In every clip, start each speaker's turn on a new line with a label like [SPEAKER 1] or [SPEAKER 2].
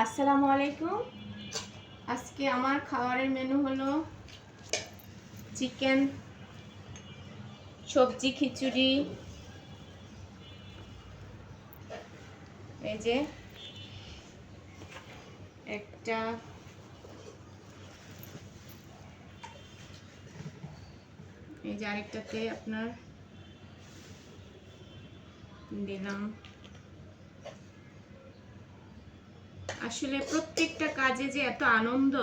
[SPEAKER 1] আসসালামু আলাইকুম। আজকে আমার খাবারের মেনু হলো চিকেন, সবজি, খিচুড়ি। এই যে একটা এই যে আরেকটাতে আপনার দিলাম। আসলে প্রত্যেকটা কাজে যে এত আনন্দ,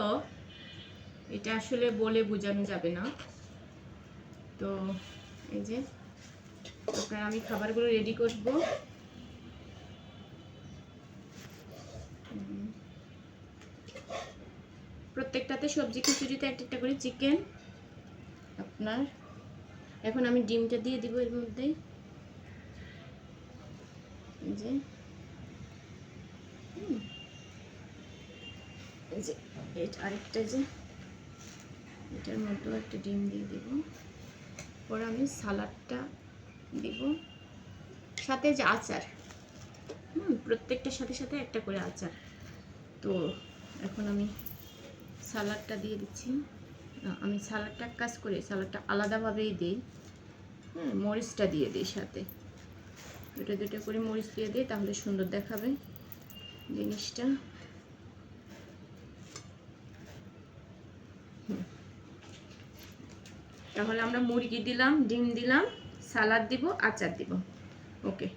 [SPEAKER 1] এটা আসলে বলে বোঝানো যাবে না। তো এই যে, আপনার আমি খাবারগুলো রেডি করব। প্রত্যেকটাতে সবজি খিচুড়িতে একটা একটা করে চিকেন আপনার। এখন আমি ডিমটা দিয়ে দিব এর মধ্যে। যে, হুম। এই যে এটা আরেকটা যে, এটার মধ্যেও একটা ডিম দিয়ে দেব। পরে আমি সালাডটা দিব। সাথে যে আচার। হুম, প্রত্যেকটার সাথে সাথে একটা করে আচার। তো এখন আমি সালাডটা দিয়ে দিচ্ছি। আমি সালাডটা কাজ করি, সালাডটা আলাদাভাবেই দিই। হ্যাঁ মরিচটা দিয়ে দিই সাথে। দুটো দুটো করে মরিচ দিয়ে দিই, তাহলে সুন্দর দেখাবে জিনিসটা। তাহলে আমরা মুরগি দিলাম ডিম দিলাম সালাদ দিব আচার দিব। ওকে।